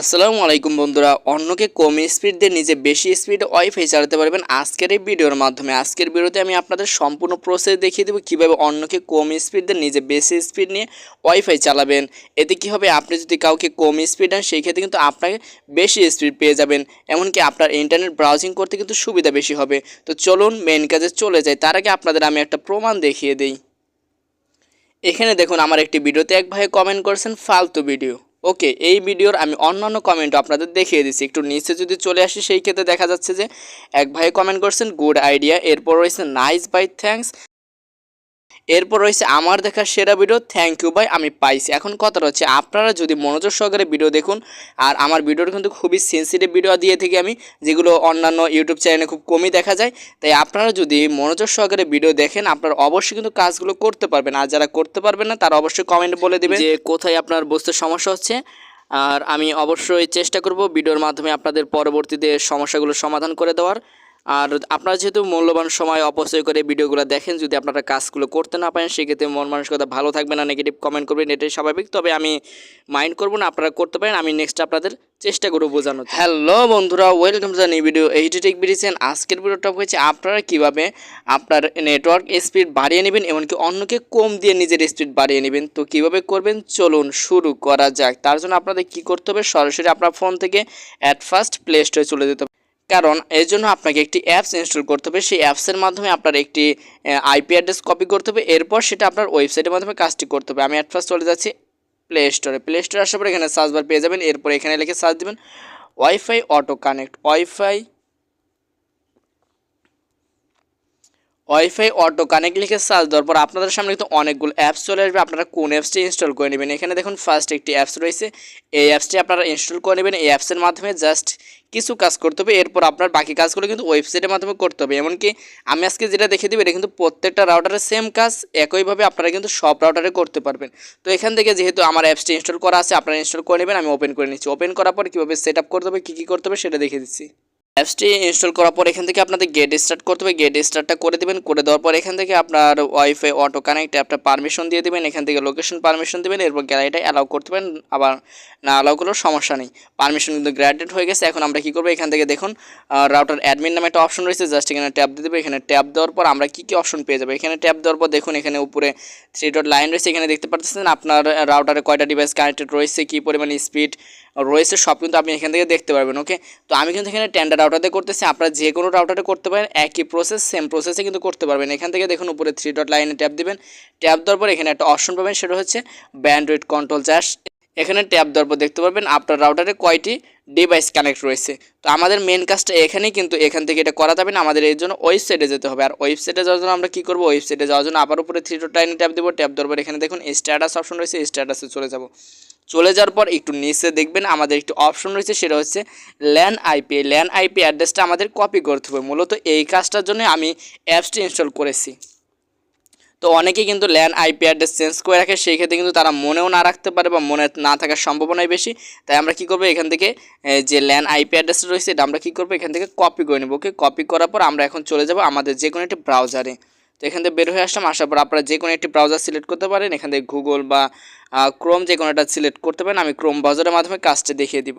আসসালামু আলাইকুম বন্ধুরা। অন্যকে কম স্পিড দিয়ে নিজে বেশি স্পিড ওয়াইফাই চালাতে পারবেন আজকের এই ভিডিওর মাধ্যমে। আজকের ভিডিওতে আমি আপনাদের সম্পূর্ণ প্রসেস দেখিয়ে দেবো কীভাবে অন্যকে কম স্পিড দিয়ে নিজে বেশি স্পিড নিয়ে ওয়াইফাই চালাবেন। এতে কী হবে? আপনি যদি কাউকে কম স্পিড দেন, সেই ক্ষেত্রে কিন্তু আপনাকে বেশি স্পিড পেয়ে যাবেন। এমনকি আপনার ইন্টারনেট ব্রাউজিং করতে কিন্তু সুবিধা বেশি হবে। তো চলুন মেন কাজে চলে যাই। তার আগে আপনাদের আমি একটা প্রমাণ দেখিয়ে দিই। এখানে দেখুন, আমার একটি ভিডিওতে এক ভাই কমেন্ট করেছেন, ফালতু ভিডিও ওকে এই ভিডিওর আমি অন্যান্য কমেন্টও আপনাদের দেখিয়ে দিচ্ছি। একটু নিচে যদি চলে আসি, সেই ক্ষেত্রে দেখা যাচ্ছে যে, এক ভাই কমেন্ট করছেন গুড আইডিয়া এরপর রয়েছে নাইস বাই থ্যাঙ্কস এরপর রয়েছে আমার দেখা সেরা ভিডিও থ্যাংক ইউ ভাই আমি পাইছি। এখন কথাটা হচ্ছে, আপনারা যদি মনোযোগ সহকারে ভিডিও দেখুন, আর আমার ভিডিওটা কিন্তু খুবই সেন্সিটিভ ভিডিও দিয়ে থেকে আমি, যেগুলো অন্যান্য ইউটিউব চ্যানেলে খুব কমই দেখা যায়, তাই আপনারা যদি মনোযোগ সহকারে ভিডিও দেখেন, আপনারা অবশ্যই কিন্তু কাজগুলো করতে পারবেন। আর যারা করতে পারবেন না, তারা অবশ্যই কমেন্ট বলে দেবেন। যে কোথায় আপনার বুঝতে সমস্যা হচ্ছে, আর আমি অবশ্যই চেষ্টা করব ভিডিওর মাধ্যমে আপনাদের পরবর্তীতে সমস্যাগুলো সমাধান করে দেওয়ার। আর আপনারা যেহেতু মূল্যবান সময় অপচয় করে ভিডিওগুলো দেখেন, যদি আপনারা কাজগুলো করতে না পারেন, সেক্ষেত্রে মন মানসিকতা ভালো থাকবে না নেগেটিভ কমেন্ট করবেন, এটাই স্বাভাবিক। তবে আমি মাইন্ড করব না, আপনারা করতে পারেন, আমি নেক্সট আপনাদের চেষ্টা করব বোঝানো হ্যালো বন্ধুরা welcome to the new video eighty tech বিডিসেন আজকের ভিডিও টপ হয়েছে আপনারা কীভাবে আপনার নেটওয়ার্ক স্পিড বাড়িয়ে নেবেন, এমনকি অন্যকে কম দিয়ে নিজের স্পিড বাড়িয়ে নেবেন। তো কীভাবে করবেন, চলুন শুরু করা যাক। তার জন্য আপনাদের কি করতে হবে, সরাসরি আপনার ফোন থেকে অ্যাট ফার্স্ট প্লে স্টোরে চলে যেতে হবে। কারণ এর জন্য আপনাকে একটি অ্যাপস ইনস্টল করতে হবে। সেই অ্যাপসের মাধ্যমে আপনার একটি আইপি অ্যাড্রেস কপি করতে হবে। এরপর সেটা আপনার ওয়েবসাইটের মাধ্যমে কাজটি করতে হবে। আমি অ্যাট ফার্স্ট চলে যাচ্ছি প্লে স্টোরে প্লে স্টোরে আসার পর এখানে সার্চ বার পেয়ে যাবেন। এরপর এখানে লিখে সার্চ দেবেন wifi auto connect wifi wifi auto connect লিখে সার্চ দেওয়ার পর আপনাদের সামনে কিন্তু অনেকগুলো অ্যাপস চলে আসবে। আপনারা কোন অ্যাপসটি ইনস্টল করে নেবেন? এখানে দেখুন ফার্স্ট একটি অ্যাপস রয়েছে। এই অ্যাপসটি আপনারা ইনস্টল করে নেবেন। এই অ্যাপসের মাধ্যমে জাস্ট কিছু কাজ করতে হবে। এরপর আপনার বাকি কাজগুলো কিন্তু ওয়েবসাইটের মাধ্যমে করতে হবে। এমনকি আমি আজকে যেটা দেখে দেবো, এটা কিন্তু প্রত্যেকটা রাউটারের সেম কাজ, একইভাবে আপনারা কিন্তু সব রাউটারে করতে পারবেন। তো এখান থেকে যেহেতু আমার অ্যাপসটি ইনস্টল করা আছে, আপনারা ইনস্টল করে নেবেন। আমি ওপেন করে নিচ্ছি। ওপেন করার পর কীভাবে সেট আপ করতে হবে, কী কী করতে হবে, সেটা দেখে দিচ্ছি। অ্যাপসটি ইনস্টল করার পর এখান থেকে আপনাদের গেট স্টার্ট করতে হবে। গেট স্টার্টটা করে দেবেন, করে দেওয়ার পর এখান থেকে আপনার ওয়াইফাই অটো কানেক্ট অ্যাপটা পারমিশন দিয়ে দেবেন। এখান থেকে লোকেশন পারমিশন দেবেন, এরপর গ্যালারিটা অ্যালাউ করতে পারেন। আবার না অ্যালাউ করলেও সমস্যা নেই। পারমিশন কিন্তু গ্র্যাডেড হয়ে গেছে। এখন আমরা কী করব? এখান থেকে দেখুন রাউটার অ্যাডমিন নামে একটা অপশন রয়েছে। জাস্ট এখানে ট্যাপ দিয়ে দেবে। এখানে ট্যাপ দেওয়ার পর আমরা কী কী অপশন পেয়ে যাব? এখানে ট্যাপ দেওয়ার পর দেখুন, এখানে উপরে থ্রি ডট লাইন রয়েছে। এখানে দেখতে পাচ্ছেন আপনার রাউটারে কয়টা ডিভাইস কানেক্টেড রয়েছে, কী পরিমাণ স্পিড রয়েছে, সব কিন্তু আপনি এখান থেকে দেখতে পারবেন ওকে তো আমি কিন্তু এখানে টেন্ডার রাউটারে করতেছি, আপনারা যে কোনো রাউটারে করতে পারেন, একই প্রসেস সেম প্রসেসে কিন্তু করতে পারবেন। এখান থেকে দেখুন উপরে থ্রি ডট লাইনে ট্যাপ দিবেন। ট্যাপ দেওয়ার পর এখানে একটা অপশন পাবেন, সেটা হচ্ছে ব্যান্ডউইড কন্ট্রোল চার্জ এখানে ট্যাপ দেওয়ার পর দেখতে পারবেন আপনার রাউটারে কয়টি ডিভাইস কানেক্ট রয়েছে। তো আমাদের মেন কাজটা এখানেই কিন্তু এখান থেকে এটা করা যাবে না, আমাদের এর জন্য ওয়েবসাইটে যেতে হবে। আর ওয়েবসাইটে যাওয়ার জন্য আমরা কী করব? ওয়েবসাইটে যাওয়ার জন্য আবার উপরে থ্রি ডট লাইনে ট্যাপ দেবো। ট্যাপ দেওয়ার পর এখানে দেখুন স্ট্যাটাস অপশন রয়েছে স্ট্যাটাসে চলে যাব। চলে যাওয়ার পর একটু নিচে দেখবেন আমাদের একটু অপশন রয়েছে, সেটা হচ্ছে ল্যান আইপি ল্যান আইপি অ্যাড্রেসটা আমাদের কপি করতে হবে। মূলত এই কাজটার জন্য আমি অ্যাপসটি ইনস্টল করেছি। তো অনেকে কিন্তু ল্যান আইপি অ্যাড্রেস চেঞ্জ করে রাখে, সেই ক্ষেত্রে কিন্তু তারা মনেও না রাখতে পারে বা মনে না থাকার সম্ভাবনাই বেশি। তাই আমরা কী করব? এখান থেকে যে ল্যান আইপি অ্যাড্রেসটা রয়েছে, এটা আমরা কী করব? এখান থেকে কপি করে নেব। ওকে কপি করার পর আমরা এখন চলে যাব আমাদের যে কোনো একটি ব্রাউজারে তো এখান থেকে বের হয়ে আসলাম। আসার পর আপনারা যে কোনো একটি ব্রাউজার সিলেক্ট করতে পারেন। এখান থেকে গুগল বা ক্রোম যে কোনোটা সিলেক্ট করতে পারেন আমি ক্রোম ব্রাউজারের মাধ্যমে কাজটা দেখিয়ে দিব।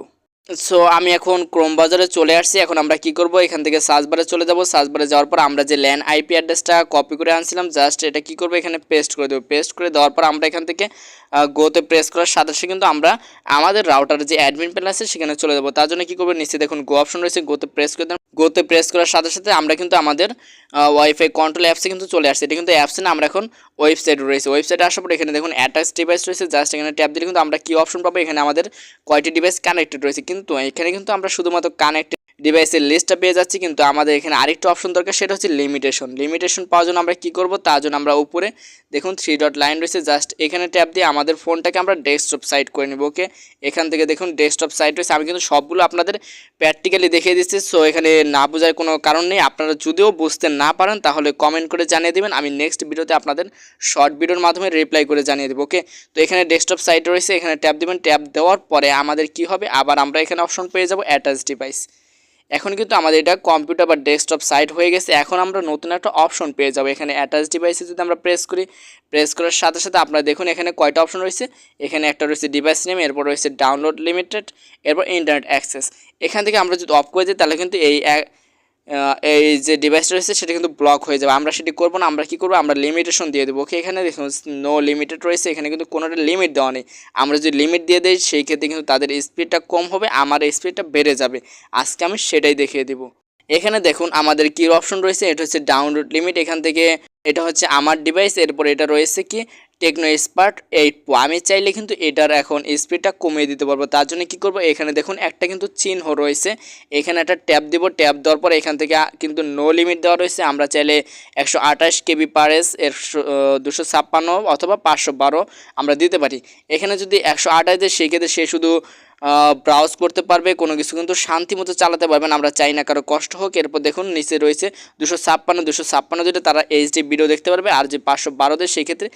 সো আমি এখন ক্রোম বাজারে চলে আসছি। এখন আমরা কি করব? এখান থেকে সার্চ চলে যাব। সার্চ বারে যাওয়ার পর আমরা যে ল্যান্ড আইপি অ্যাড্রেসটা কপি করে আনছিলাম জাস্ট এটা কি করব? এখানে পেস্ট করে দেবো। পেস্ট করে দেওয়ার পর আমরা এখান থেকে গোতে প্রেস করার সাথে সাথে কিন্তু আমরা আমাদের রাউটার যে অ্যাডমিন প্যানেল আছে, সেখানে চলে যাব। তার জন্য কী করব? নিচে দেখুন গো অপশন রয়েছে। গোতে প্রেস করে দেন। গোতে প্রেস করার সাথে সাথে আমরা কিন্তু আমাদের ওয়াইফাই কন্ট্রোল অ্যাপসে কিন্তু চলে আসছে। এটা কিন্তু অ্যাপসে না, আমরা এখন ওয়েবসাইট রয়েছে। ওয়েবসাইটে আসার পর এখানে দেখুন অ্যাটাচ ডিভাইস রয়েছে। জাস্ট এখানে ট্যাপ দিলে কিন্তু আমরা কী অপশন পাবো? এখানে আমাদের কয়টি ডিভাইস কানেক্টেড রয়েছে। কিন্তু এখানে কিন্তু আমরা শুধুমাত্র কানেক্টেড ডিভাইসের লিস্টটা পেয়ে যাচ্ছি, কিন্তু আমাদের এখানে আরেকটা অপশন দরকার, সেটা হচ্ছে লিমিটেশন লিমিটেশন পাওয়ার জন্য আমরা কী করব? তার জন্য আমরা উপরে দেখুন থ্রি ডট লাইন রয়েছে জাস্ট এখানে ট্যাপ দিয়ে আমাদের ফোনটাকে আমরা ডেস্কটপ সাইট করে নেব ওকে এখান থেকে দেখুন ডেস্কটপ সাইট রয়েছে, আমি কিন্তু সবগুলো আপনাদের প্র্যাকটিক্যালি দেখিয়ে দিচ্ছি সো এখানে না বোঝার কোনো কারণ নেই, আপনারা যদিও বুঝতে না পারেন, তাহলে কমেন্ট করে জানিয়ে দেবেন, আমি নেক্সট ভিডিওতে আপনাদের শর্ট ভিডিওর মাধ্যমে রিপ্লাই করে জানিয়ে দেবো ওকে তো এখানে ডেস্কটপ সাইট রয়েছে, এখানে ট্যাপ দেবেন ট্যাপ দেওয়ার পরে আমাদের কি হবে? আবার আমরা এখানে অপশন পেয়ে যাব অ্যাটাচ ডিভাইস এখন কিন্তু আমাদের এটা কম্পিউটার বা ডেস্কটপ সাইট হয়ে গেছে। এখন আমরা নতুন একটা অপশন পেয়ে যাব। এখানে অ্যাটাচ ডিভাইসে যদি আমরা প্রেস করি প্রেস করার সাথে সাথে আপনারা দেখুন এখানে কয়টা অপশন রয়েছে। এখানে একটা রয়েছে ডিভাইস নেম এরপর রয়েছে ডাউনলোড লিমিটেড এরপর ইন্টারনেট অ্যাক্সেস এখান থেকে আমরা যদি অফ করে দিই, তাহলে কিন্তু এই এই যে ডিভাইসটা রয়েছে, সেটা কিন্তু ব্লক হয়ে যাবে। আমরা সেটি করব না, আমরা কী করব? আমরা লিমিটেশন দিয়ে দেবো। ওকে এখানে দেখুন নো লিমিটেড রয়েছে। এখানে কিন্তু কোনোটা লিমিট দেওয়া নেই। আমরা যদি লিমিট দিয়ে দিই, সেই ক্ষেত্রে কিন্তু তাদের স্পিডটা কম হবে, আমার স্পিডটা বেড়ে যাবে। আজকে আমি সেটাই দেখিয়ে দেবো। এখানে দেখুন, আমাদের কি অপশন রয়েছে? এটা হচ্ছে ডাউনলোড লিমিট এখান থেকে এটা হচ্ছে আমার ডিভাইস এরপর এটা রয়েছে কি? টেকনো স্পার্ট এইট প্রো আমি চাইলে কিন্তু এটার এখন স্পিডটা কমিয়ে দিতে পারব। তার জন্য কী করব? এখানে দেখুন একটা কিন্তু চিহ্ন রয়েছে। এখানে একটা ট্যাব দিব। ট্যাব দেওয়ার পর এখান থেকে কিন্তু নো লিমিট দেওয়া রয়েছে। আমরা চাইলে একশো আঠাশ কেবি পার এস একশো দুশো ছাপ্পান্ন অথবা পাঁচশো বারো আমরা দিতে পারি। এখানে যদি একশো আঠাশ দেয়, সেক্ষেত্রে সে শুধু ব্রাউজ করতে পারবে, কোনো কিছু কিন্তু শান্তি মতো চালাতে পারবেন আমরা চাই না কারও কষ্ট হোক। এরপর দেখুন, নিচে রয়েছে দুশো ছাপ্পান্ন দুশো ছাপ্পান্ন যেটা তারা এইচডি ভিডিও দেখতে পারবে, আর যে পাঁচশো বারোতে সেক্ষেত্রে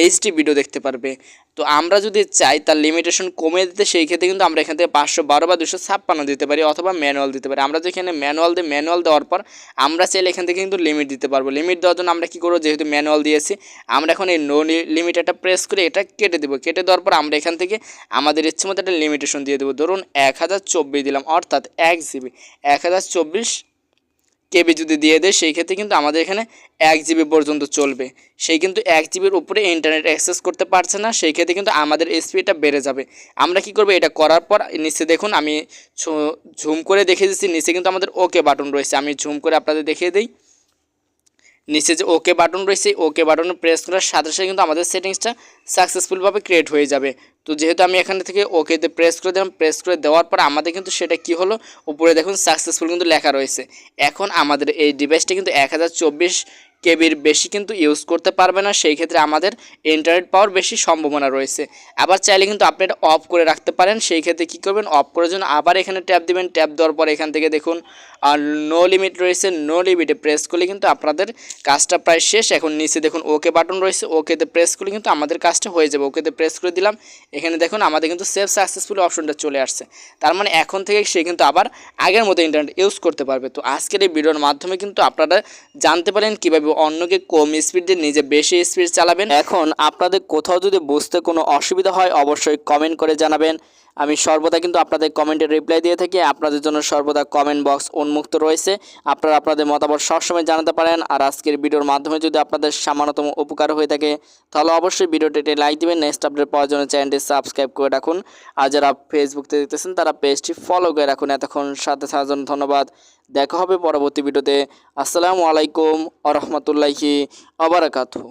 এইচডি ভিডিও দেখতে পারবে। তো আমরা যদি চাই তার লিমিটেশন কমিয়ে দিতে, সেই ক্ষেত্রে কিন্তু আমরা এখান থেকে পাঁচশো বারো বা দুশো ছাপ্পান্ন দিতে পারি অথবা ম্যানুয়াল দিতে পারি। আমরা যেখানে ম্যানুয়াল দিই ম্যানুয়াল দেওয়ার পর আমরা চাইলে এখান থেকে কিন্তু লিমিট দিতে পারব। লিমিট দেওয়ার জন্য আমরা কী করব? যেহেতু ম্যানুয়াল দিয়েছি, আমরা এখন এই নো লিমিট একটা প্রেস করে এটা কেটে দেবো। কেটে দেওয়ার পর আমরা এখান থেকে আমাদের ইচ্ছে মতো একটা লিমিটেশন দিয়ে দেবো। ধরুন এক হাজার চব্বিশ দিলাম, অর্থাৎ এক জিবি এক হাজার চব্বিশ কেবি যদি দিয়ে দেয়, সেই ক্ষেত্রে কিন্তু আমাদের এখানে এক জিবি পর্যন্ত চলবে। সেই কিন্তু এক জিবির উপরে ইন্টারনেট অ্যাক্সেস করতে পারছে না, সেই ক্ষেত্রে কিন্তু আমাদের স্পিডটা বেড়ে যাবে। আমরা কি করব এটা করার পর, নিচে দেখুন আমি ঝুম করে দেখিয়ে দিচ্ছি, নিচে কিন্তু আমাদের ওকে বাটন রয়েছে। আমি ঝুম করে আপনাদের দেখিয়ে দিই। নিচে যে ওকে বাটন রয়েছে ওকে বাটন প্রেস করার সাথে সাথে কিন্তু আমাদের সেটিংসটা সাকসেসফুলভাবে ক্রিয়েট হয়ে যাবে। তো যেহেতু আমি এখান থেকে ওকেতে প্রেস করে দিলাম প্রেস করে দেওয়ার পর আমাদের কিন্তু সেটা কি হলো? উপরে দেখুন সাকসেসফুল কিন্তু লেখা রয়েছে। এখন আমাদের এই ডিভাইসটা কিন্তু এক হাজার চব্বিশ কেবির বেশি কিন্তু ইউজ করতে পারবে না, সেই ক্ষেত্রে আমাদের ইন্টারনেট পাওয়ার বেশি সম্ভাবনা রয়েছে। আবার চাইলে কিন্তু আপনি এটা অফ করে রাখতে পারেন, সেই ক্ষেত্রে কী করবেন অফ করার জন্য আবার এখানে ট্যাপ দিবেন। ট্যাপ দেওয়ার পর এখান থেকে দেখুন নো লিমিট রয়েছে নো লিমিটে প্রেস করলে কিন্তু আপনাদের কাজটা প্রায় শেষ। এখন নিচে দেখুন ওকে বাটন রয়েছে ওকেতে প্রেস করলে কিন্তু আমাদের কাজটা হয়ে যাবে। ওকেতে প্রেস করে দিলাম, এখানে দেখুন আমাদের কিন্তু সেভ সাকসেসফুল অপশনটা চলে আসছে। তার মানে এখন থেকে সে কিন্তু আবার আগের মতো ইন্টারনেট ইউজ করতে পারবে। তো আজকের এই ভিডিওর মাধ্যমে কিন্তু আপনারা জানতে পারেন কীভাবে অন্যকে কম স্পিড দিয়ে নিজে বেশি স্পিড চালাবেন। এখন আপনাদের কোথাও যদি বুঝতে কোনো অসুবিধা হয়, অবশ্যই কমেন্ট করে জানাবেন। আমি সর্বদা কিন্তু আপনাদের কমেন্টের রিপ্লাই দিয়ে থাকি। আপনাদের জন্য সর্বদা কমেন্ট বক্স উন্মুক্ত রয়েছে। আপনারা আপনাদের মতামত সবসময় জানাতে পারেন। আর আজকের ভিডিওর মাধ্যমে যদি আপনাদের সামান্যতম উপকার হয়ে থাকে, তাহলে অবশ্যই ভিডিওটিতে লাইক দিবেন। নেক্সট আপডেট পাওয়ার জন্য চ্যানেলটি সাবস্ক্রাইব করে রাখুন। আর যারা ফেসবুকতে দেখতেছেন, তারা পেজটি ফলো করে রাখুন। এতক্ষণ সাথে থাকার জন্য ধন্যবাদ। দেখা হবে পরবর্তী ভিডিওতে। আসসালামু আলাইকুম আ রহমতুল্লাহি আবরাকাতু